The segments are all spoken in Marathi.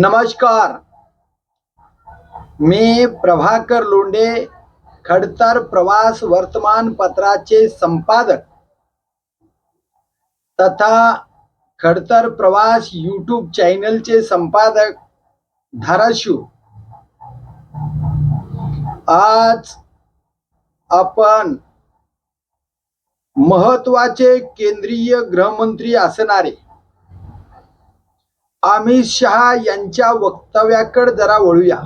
नमस्कार. मी प्रभाकर लोंडे खडतर प्रवास वर्तमानपत्राचे संपादक तथा खडतर प्रवास यूट्यूब चॅनलचे संपादक धाराशिव. आज आपण महत्त्वाचे केंद्रीय गृहमंत्री असणारे अमित शहा यांच्या वक्तव्याकडे जरा वळूया.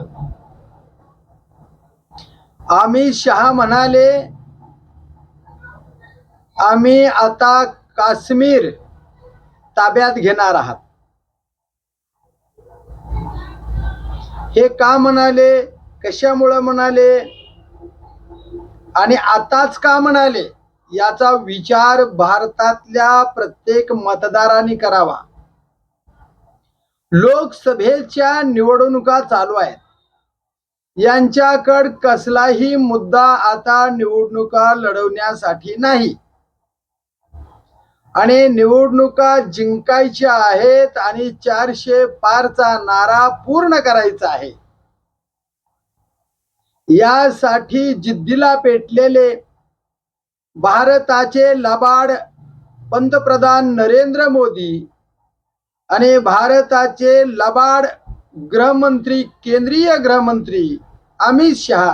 अमित शहा म्हणाले आम्ही आता काश्मीर ताब्यात घेणार आहात. हे का म्हणाले? कशामुळं म्हणाले? आणि आताच का म्हणाले? याचा विचार भारतातल्या प्रत्येक मतदारांनी करावा. लोकसभेच्या निवडणुका चालू आहेत. यांच्याकड कसलाही मुद्दा आता निवडणुका लढवण्यासाठी नाही. आणि निवडणुका जिंकायच्या आहेत आणि चारशे पारचा नारा पूर्ण करायचा आहे. यासाठी जिद्दीला पेटलेले भारताचे लबाड पंतप्रधान नरेंद्र मोदी आणि भारताचे लबाड गृहमंत्री केंद्रीय गृहमंत्री अमित शहा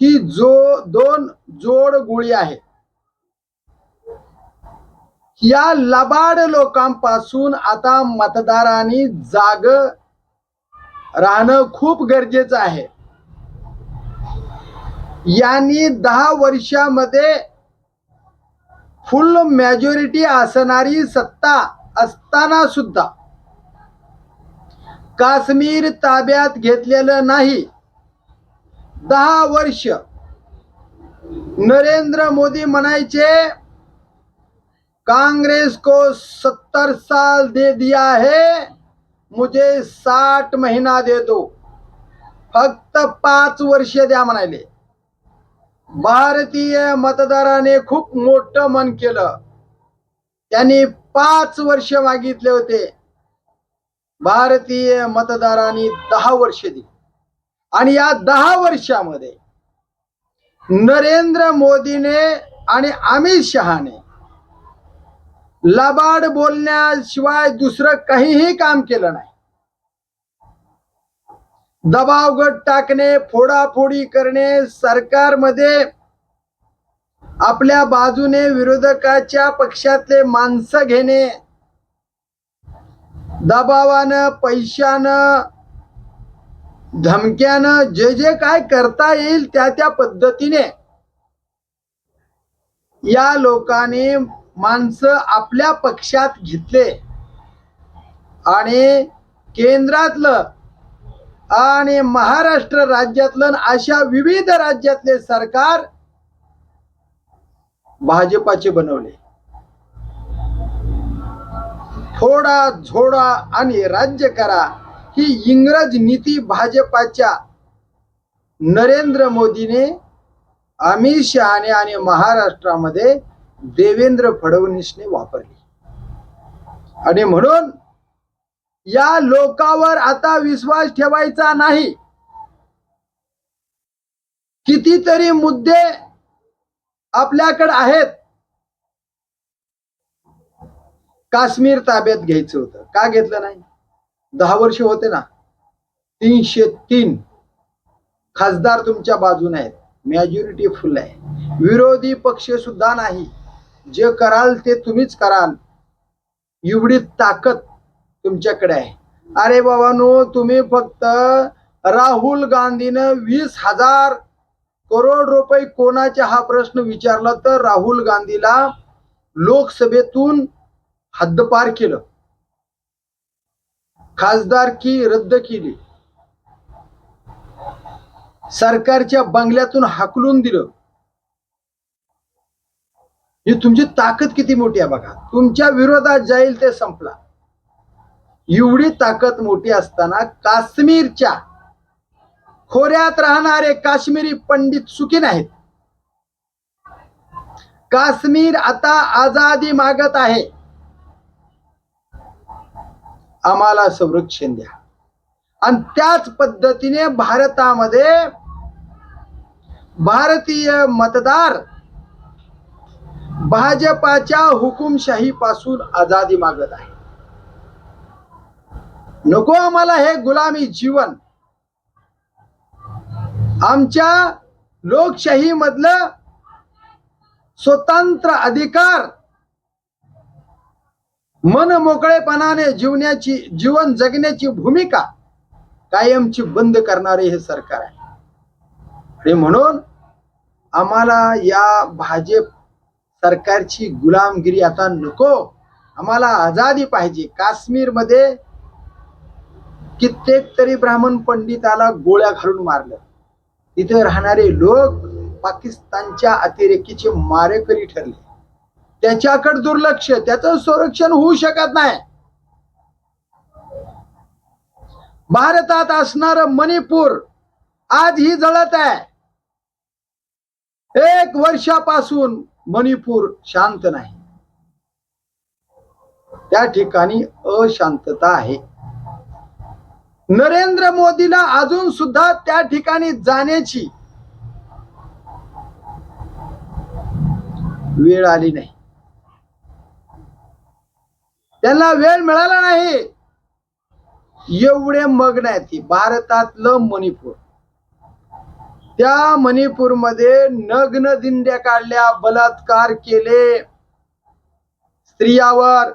ही जो दोन जोड गोळी आहे. या लबाड लोकांपासून आता मतदारांनी जाग राहणं खूप गरजेचं आहे. यांनी दहा वर्षामध्ये फुल मेजॉरिटी असणारी सत्ता असताना सुद्धा काश्मीर ताब्यात घेतलेलं नाही. दहा वर्ष नरेंद्र मोदी म्हणायचे कांग्रेस को सत्तर साल दे दिया है मुझे साठ महिना दे दो। फक्त पाच वर्ष द्या म्हणाले भारतीय मतदाराने खूप मोठं मन केलं. त्यांनी पाच वर्ष मागितले होते. भारतीय मतदारांनी दहा वर्ष दिली. आणि या दहा वर्षामध्ये नरेंद्र मोदीने आणि अमित शहाने लबाड बोलण्याशिवाय दुसरं काहीही काम केलं नाही. दबावगट टाकणे फोडाफोडी करणे सरकारमध्ये आपल्या बाजूने विरोधकाच्या पक्षातले माणसं घेणे. दबावानं पैशानं धमक्यानं जे जे काय करता येईल त्या त्या पद्धतीने या लोकांनी माणसं आपल्या पक्षात घेतले. आणि केंद्रातलं आणि महाराष्ट्र राज्यातलं अशा विविध राज्यातले सरकार भाजपाचे बनवले. थोडा झोडा आणि राज्य करा ही इंग्रज नीती भाजपाच्या नरेंद्र मोदीने अमित शहाने आणि महाराष्ट्रामध्ये देवेंद्र फडणवीसने वापरली. आणि म्हणून या लोकावर आता विश्वास ठेवायचा नाही. कितीतरी मुद्दे आपल्याकडे आहेत. काश्मीर ताब्यात घ्यायचं होतं. का घेतलं नाही? दहा वर्ष होते ना. तीनशे तीन खासदार तुमच्या बाजूने आहेत. मॅज्युरिटी फुल आहे. विरोधी पक्ष सुद्धा नाही. जे कराल ते तुम्हीच कराल. एवढी ताकद तुमच्याकडे आहे. अरे बाबानो तुम्ही फक्त राहुल गांधीनं वीस हजार करोड रुपये कोणाचा हा प्रश्न विचारला तर राहुल गांधीला लोकसभेतून हद्दपार केलं. खासदारकी रद्द केली. सरकारच्या बंगल्यातून हाकलून दिलं. ही तुमची ताकद किती मोठी आहे बघा. तुमच्या विरोधात जाईल ते संपला. एवढी ताकद मोठी असताना काश्मीरच्या खोऱ्यात राहणारे काश्मीरी पंडित सुखी नाहीत. काश्मीर आता आझादी मागत आहे. आम्हाला संरक्षण द्या. आणि त्याच पद्धतीने भारतामध्ये भारतीय मतदार भाजपाच्या हुकुमशाही पासून आजादी मागत आहे. नको आम्हाला हे गुलामी जीवन. आमच्या लोकशाही मधलं स्वतंत्र अधिकार मन मोकळेपणाने जीवनाची जीवन जगण्याची भूमिका कायमची बंद करणारे हे सरकार आहे. आणि म्हणून आम्हाला या भाजप सरकारची गुलामगिरी आता नको. आम्हाला आझादी पाहिजे. काश्मीरमध्ये कित्येक तरी ब्राह्मण पंडिताला गोळ्या घालून मारलं. तिथे राहणारे लोक पाकिस्तानच्या अतिरेकीचे मारेकरी ठरले. त्याच्याकडे दुर्लक्ष त्याचं संरक्षण होऊ शकत नाही. भारतात असणार मणिपूर आज ही जळत आहे. एक वर्षापासून मणिपूर शांत नाही. त्या ठिकाणी अशांतता आहे. नरेंद्र मोदीला अजून सुद्धा त्या ठिकाणी जाण्याची वेळ आली नाही. त्यांना वेळ मिळाला नाही. एवढे मग्न आहेत ती भारतातलं मणिपूर. त्या मणिपूरमध्ये नग्न दिंड्या काढल्या बलात्कार केले. स्त्रियावर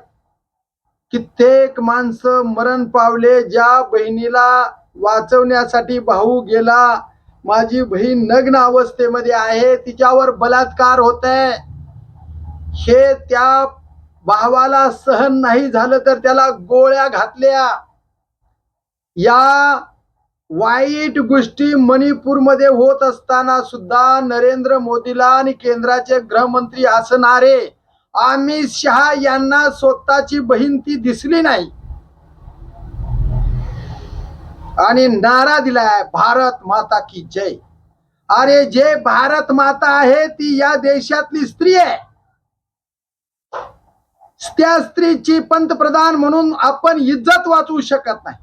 कित्येक माणसं मरण पावले ज्या बहिणीला वाचवण्यासाठी भाऊ गेला. माझी बहीण नग्न अवस्थेमध्ये आहे तिच्यावर बलात्कार होत हे त्या भावाला सहन नाही झालं तर त्याला गोळ्या घातल्या. या वाईट गोष्टी मणिपूरमध्ये होत असताना सुद्धा नरेंद्र मोदीला आणि केंद्राचे गृहमंत्री असणारे अमित शहा यांना स्वतःची बहीण ती दिसली नाही. आणि नारा दिलाय भारत माता की जय. अरे जे भारत माता आहे ती या देशातली स्त्री आहे. त्या स्त्रीची पंतप्रधान म्हणून आपण इज्जत वाचवू शकत नाही.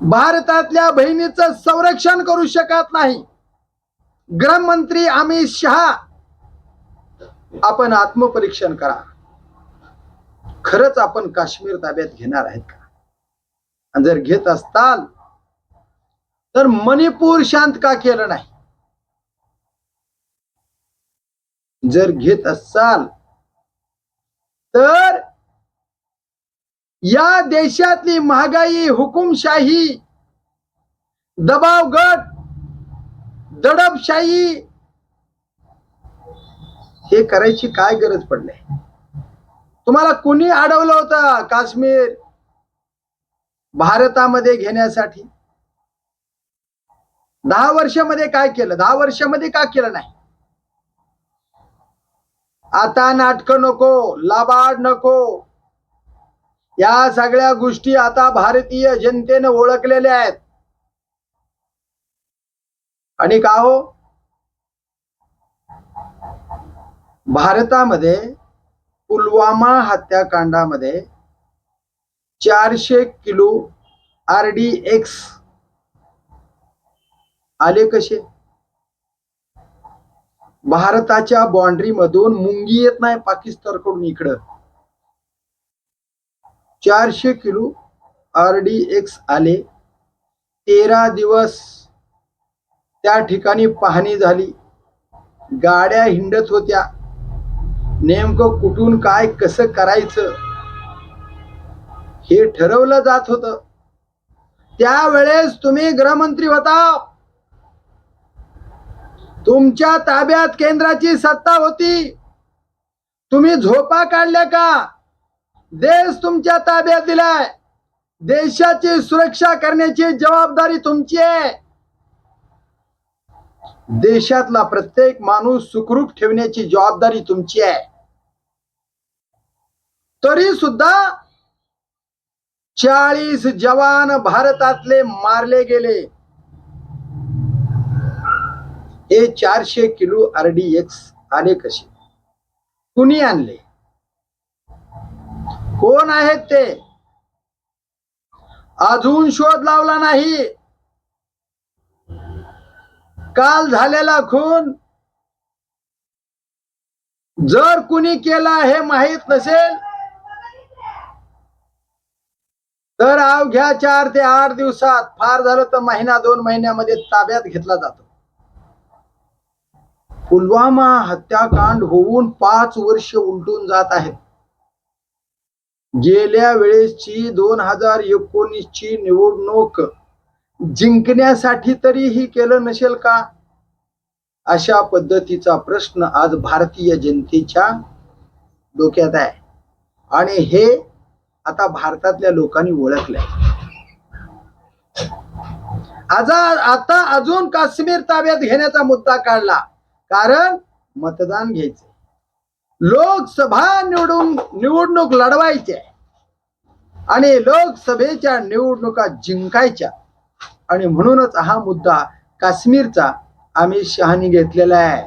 भारतातल्या बहिणीचं संरक्षण करू शकत नाही. गृहमंत्री अमित शहा आपण आत्मपरीक्षण करा. खरंच आपण काश्मीर ताब्यात घेणार आहेत का? आणि जर घेत असताल तर मणिपूर शांत का केलं नाही? जर घेत असाल तर या देशातली महागाई हुकुमशाही दबाव गट दडपशाही हे करायची काय गरज पडली? तुम्हाला कुणी अडवलं होतं काश्मीर भारतामध्ये घेण्यासाठी? दहा वर्षामध्ये काय केलं? दहा वर्षामध्ये का केलं नाही? आता नाटक नको लाबाड नको. या सगळ्या गोष्टी आता भारतीय जनतेनं ओळखलेल्या आहेत. आणि का हो? भारतामध्ये पुलवामा हत्याकांडामध्ये चारशे किलो आर डी एक्स आले कसे? भारताच्या बाँड्रीमधून मुंगी येत नाही पाकिस्तानकडून इकडं. चारशे किलो आर डी एक्स आले. तेरा दिवस त्या ठिकाणी पाहणी झाली. गाड्या हिंडत होत्या. नेमकं कुठून काय कसं करायचं? हे ठरवलं जात होत. त्यावेळेस तुम्ही गृहमंत्री होता. तुमच्या ताब्यात केंद्राची सत्ता होती. तुम्ही झोपा काढल्या का? देश तुमच्या ताब्यात दिलाय. देशाची सुरक्षा करण्याची जबाबदारी तुमची आहे. देशातला प्रत्येक माणूस सुखरूप ठेवण्याची जबाबदारी तुमची आहे. तरी सुद्धा चाळीस जवान भारतातले मारले गेले. हे चारशे किलो आरडीएक्स आले कसे? कुणी आणले? कोण आहेत ते? अजून शोध लावला नाही. काल झालेला खून. जर कुणी केला हे माहीत नसेल तर अवघ्या चार ते आठ दिवसात. फार झालं तर महिना दोन महिन्यामध्ये ताब्यात घेतला जातो. पुलवामा हत्याकांड होऊन पाच वर्ष उलटून जात आहेत. गेल्या वेळेसची दोन हजार एकोणीस ची निवडणूक जिंकण्यासाठी तरीही केलं नसेल का? अशा पद्धतीचा प्रश्न आज भारतीय जनतेच्या डोक्यात आहे. आणि हे आता भारतातल्या लोकांनी ओळखलंय. आज आता अजून काश्मीर ताब्यात घेण्याचा मुद्दा काढला. कारण मतदान घ्यायचे लोकसभा निवडून निवडणूक लढवायची आहे आणि लोकसभेच्या निवडणुका जिंकायच्या. आणि म्हणूनच हा मुद्दा काश्मीरचा अमित शहानी घेतलेला आहे.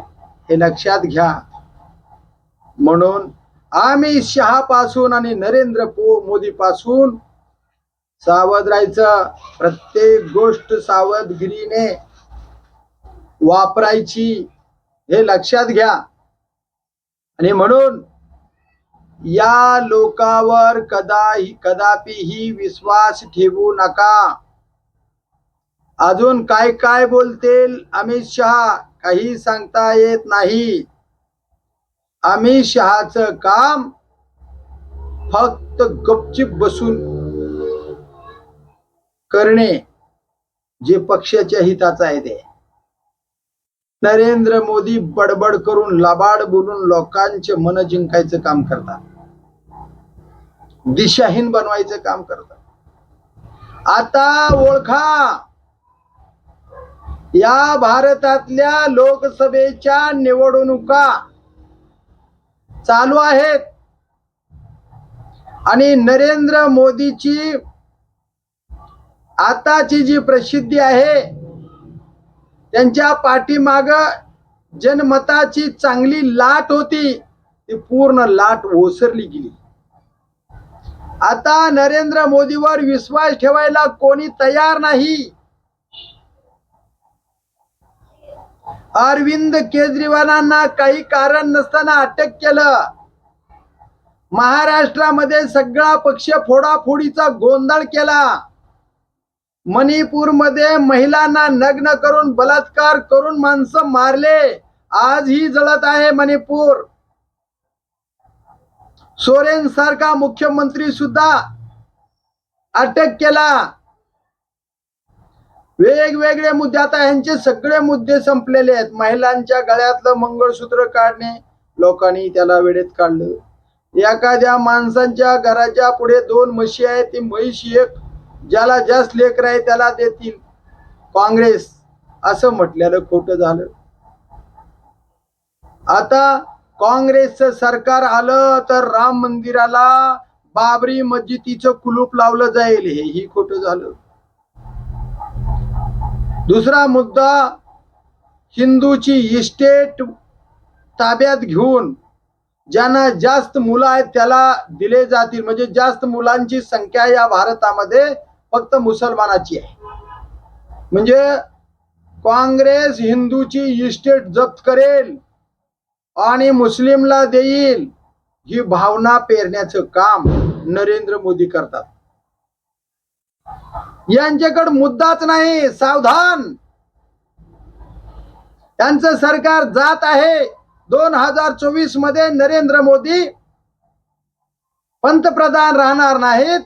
हे लक्षात घ्या. म्हणून अमित शहा पासून आणि नरेंद्र मोदी पासून सावध राहायचं. प्रत्येक गोष्ट सावधगिरीने वापरायची हे लक्षात घ्या. आणि म्हणून या लोकावर कदाही कदापिही विश्वास ठेवू नका. अजून काय काय बोलतील अमित शहा? काही सांगता येत नाही. अमित शहाचं काम फक्त गपचिप बसून करणे जे पक्षाच्या हिताचं आहे ते. नरेंद्र मोदी बडबड करून लबाड बोलून लोकांचे मन जिंकायचं काम करतात. दिशाहीन बनवायचं काम करतात. आता ओळखा या भारतातल्या लोकसभेच्या निवडणुका चालू आहेत. आणि नरेंद्र मोदीची आताची जी प्रसिद्धी आहे त्यांच्या पाठीमाग जनमताची चांगली लाट होती ती पूर्ण लाट ओसरली गेली. आता नरेंद्र मोदीवर विश्वास ठेवायला कोणी तयार नाही. अरविंद केजरीवालांना काही कारण नसताना अटक केलं. महाराष्ट्रामध्ये सगळा पक्ष फोडाफोडीचा गोंधळ केला. मणिपूरमध्ये महिलांना नग्न करून बलात्कार करून माणसं मारले. आजही जळत आहे मणिपूर. सोरेन सारखा मुख्यमंत्री सुद्धा अटक केला. वेगवेगळे मुद्दे. आता यांचे सगळे मुद्दे संपलेले आहेत. महिलांच्या गळ्यातलं मंगळसूत्र काढणे लोकांनी त्याला वेळेत काढलं. एखाद्या माणसांच्या घराच्या पुढे दोन म्हशी आहेत. ती म्हैस एक ज्याला जास्त लेकर आहे त्याला देतील. काँग्रेस असं म्हटलेलं खोट झालं. आता काँग्रेसचं सरकार आलं तर राम मंदिराला बाबरी मस्जिदीचं कुलूप लावलं जाईल. हेही खोटं झालं. दुसरा मुद्दा हिंदूची इस्टेट ताब्यात घेऊन ज्यांना जास्त मुलं आहेत त्याला दिले जातील. म्हणजे जास्त मुलांची संख्या या भारतामध्ये फक्त मुसलमानाची आहे. म्हणजे काँग्रेस हिंदूची इस्टेट जप्त करेल आणि मुस्लिमला देईल ही भावना पेरण्याचं काम नरेंद्र मोदी करतात. यांच्याकडे मुद्दाच नाही सावधान. त्यांचं सरकार जात आहे. दोन हजार चोवीसमध्ये नरेंद्र मोदी पंतप्रधान राहणार नाहीत.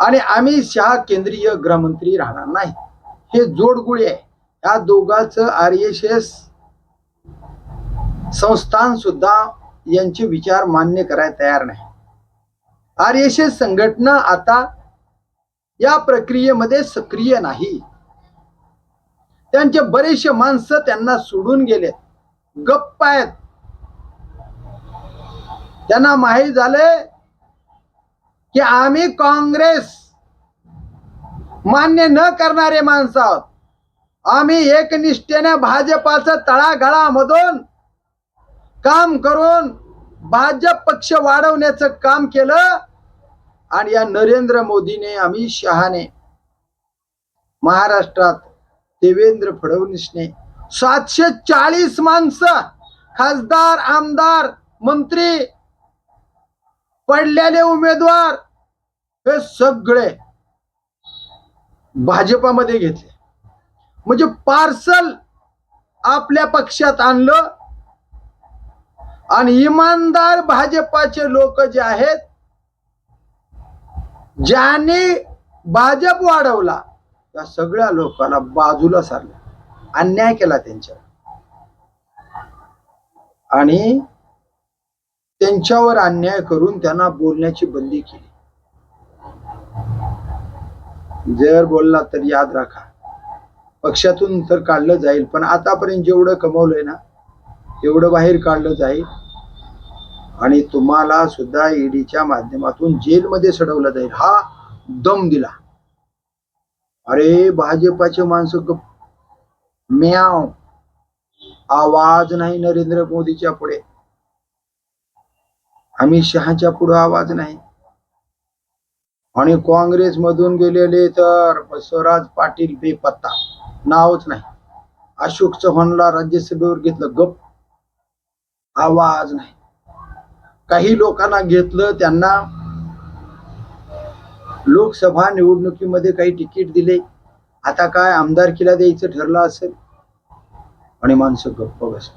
आणि अमित शहा केंद्रीय गृहमंत्री राहणार नाही. हे जोडगुळी आहे. या दोघांचं आर एस एस संस्थान सुद्धा यांचे विचार मान्य करायला तयार नाही. आर एस एस संघटना आता या प्रक्रियेमध्ये सक्रिय नाही. त्यांचे बरेचसे माणसं त्यांना सोडून गेले गप्प आहेत त्यांना माहीत झाले की आम्ही काँग्रेस मान्य न करणारे माणसं आहोत. आम्ही एकनिष्ठेने भाजपाचं तळागाळामधून काम करून भाजप पक्ष वाढवण्याचं काम केलं. आणि या नरेंद्र मोदीने अमित शहाने महाराष्ट्रात देवेंद्र फडणवीसने सातशे चाळीस माणसं खासदार आमदार मंत्री पडलेले उमेदवार हे सगळे भाजपामध्ये घेतले. म्हणजे पार्सल आपल्या पक्षात आणलं आणि इमानदार भाजपाचे लोक जे आहेत ज्याने भाजप वाढवला त्या सगळ्या लोकांना बाजूला सारलं. अन्याय केला त्यांच्यावर. आणि त्यांच्यावर अन्याय करून त्यांना बोलण्याची बंदी केली. जर बोलला तर याद राखा. पक्षातून तर काढलं जाईल पण आतापर्यंत जेवढं कमवलंय ना एवढं बाहेर काढलं जाईल. आणि तुम्हाला सुद्धा ईडीच्या माध्यमातून जेलमध्ये सडवलं जाईल. हा दम दिला. अरे भाजपाचे माणसं गप. म्याव. आवाज नाही नरेंद्र मोदीच्या पुढे. अमित शहाच्या पुढे आवाज नाही. आणि काँग्रेस मधून गेलेले तर बसवराज पाटील बेपत्ता. नावच नाही. अशोक चव्हाणला राज्यसभेवर घेतलं गप. आवाज नाही. काही लोकांना घेतलं त्यांना लोकसभा निवडणुकीमध्ये काही तिकीट दिले. आता काय आमदारकीला द्यायचं ठरलं असेल? आणि माणसं गप्प बस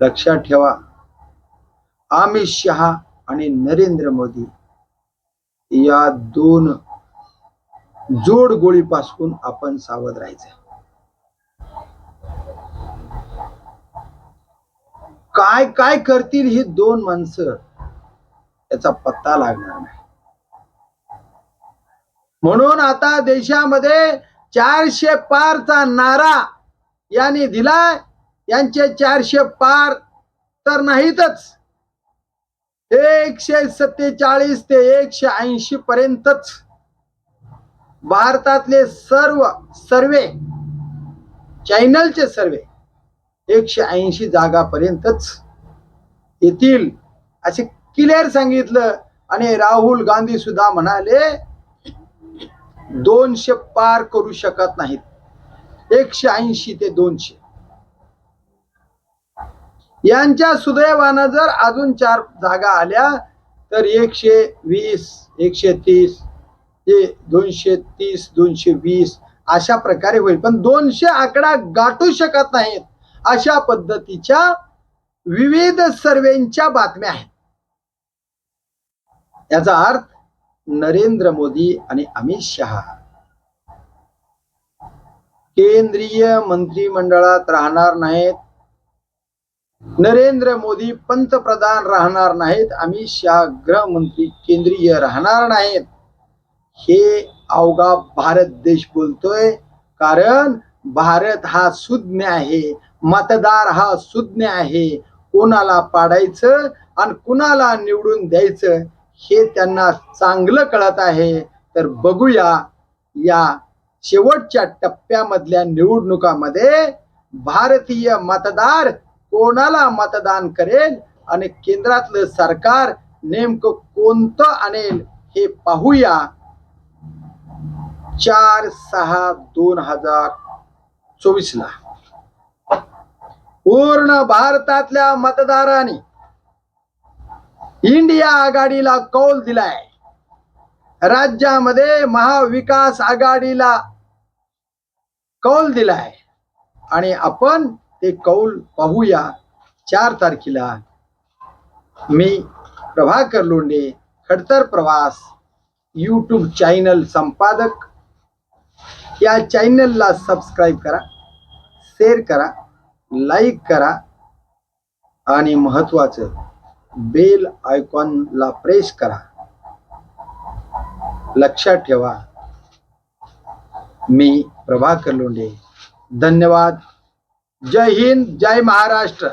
लक्षात ठेवा अमित शहा आणि नरेंद्र मोदी या दोन जोड गोळीपासून आपण सावध राहायचं. काय काय करतील ही दोन माणसं? याचा पत्ता लागणार नाही. म्हणून आता देशामध्ये चारशे पारचा नारा यांनी दिलाय. यांचे चारशे पार तर नाहीतच. एकशे सत्तेचाळीस ते एकशे ऐंशी पर्यंतच भारतातले सर्व सर्वे चॅनलचे सर्वे एकशे ऐंशी जागापर्यंतच येतील. असे क्लिअर सांगितलं. आणि राहुल गांधी सुद्धा म्हणाले दोनशे पार करू शकत नाहीत. एकशे ऐंशी ते दोनशे. यांच्या सुदैवानं जर अजून चार जागा आल्या तर एकशे वीस एकशे तीस ते दोनशे तीस दोनशे वीस अशा प्रकारे होईल. पण दोनशे आकडा गाठू शकत नाहीत. अशा पद्धतीच्या विविध सर्वेंच्या बातम्या आहेत. याचा अर्थ नरेंद्र मोदी आणि अमित शहा. केंद्रीय मंत्रिमंडळात राहणार नाहीत. नरेंद्र मोदी पंतप्रधान राहणार नाहीत. अमित शहा गृहमंत्री केंद्रीय राहणार नाहीत. हे अवघा भारत देश बोलतोय. कारण भारत हा सुज्ञ आहे. मतदार हा सुज्ञ आहे. कोणाला पाडायचं आणि कुणाला निवडून द्यायचं हे त्यांना चांगलं कळत आहे. तर बघूया या शेवटच्या टप्प्यामधल्या निवडणुकामध्ये भारतीय मतदार कोणाला मतदान करेल आणि केंद्रातलं सरकार नेमकं कोणतं आणेल हे पाहूया. चार सहा दोन हजार चोवीस ला पूर्ण भारतातल्या मतदारांनी इंडिया आघाडीला कौल दिलाय. राज्यामध्ये महाविकास आघाडीला कौल दिलाय. आणि आपण ते कौल पाहूया चार तारखेला. मी प्रभाकर लोंढे खडतर प्रवास यूट्यूब चॅनल संपादक. या चॅनलला सबस्क्राईब करा शेअर करा. लाईक करा आणि महत्वाचं बेल आयकॉनला प्रेस करा. लक्षात ठेवा. मी प्रभाकर लोंढे. धन्यवाद. जय हिंद जय महाराष्ट्र.